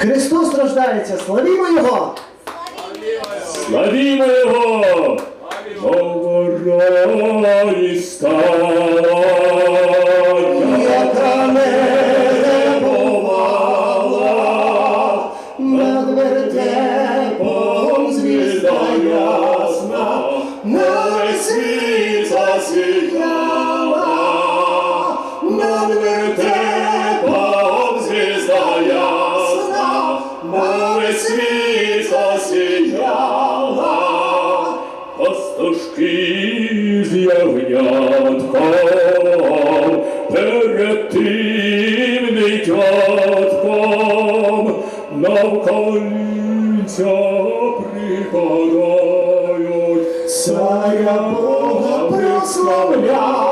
Христос рождається, славімо Його! Славімо Його! Говорої стала, Яка не бувала, над вертепом звізда ясна, на весь світ засіяла, над вертепом на весь світ пастушки з ягнятком, перед тим дитятком, навколіця припадають. Царя Бога прославляють,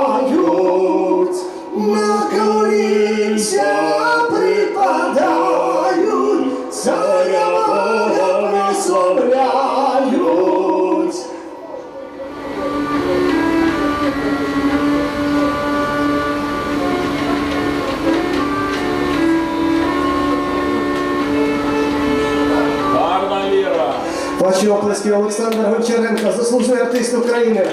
Ваші оплески Олександр Гончаренко, заслужений артист України.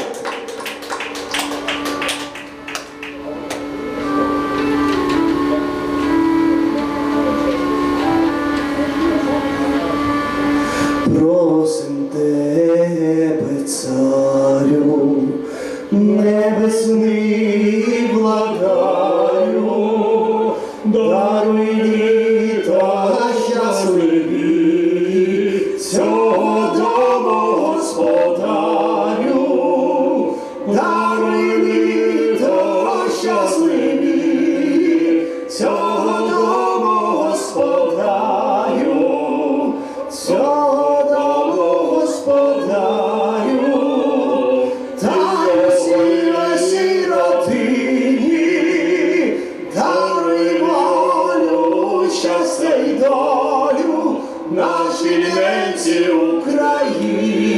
Просим тебе, царю, небесний благаю, даруй цього дому господарю, цього дому господарю, та всі сиротині, даруй волю, щастя й нашій ненці Україні,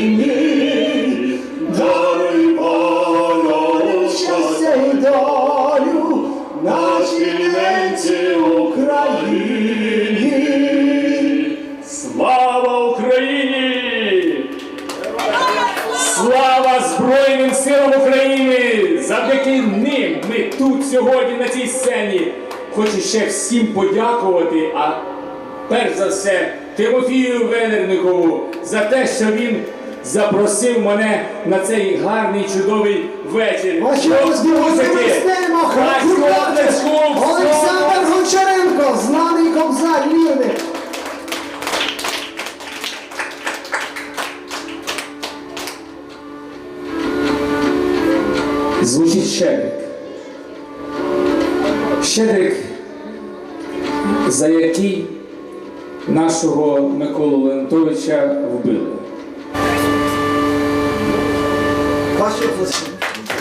Збройним силам України! Завдяки ним ми тут сьогодні на цій сцені. Хочу ще всім подякувати, а перш за все Тимофію Венерникову за те, що він запросив мене на цей гарний чудовий вечір. Ваші Музики! голосуємо, Звучить щедрик. Щедрик, за який нашого Миколу Леонтовича вбили.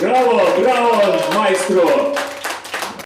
Браво, браво, майстро!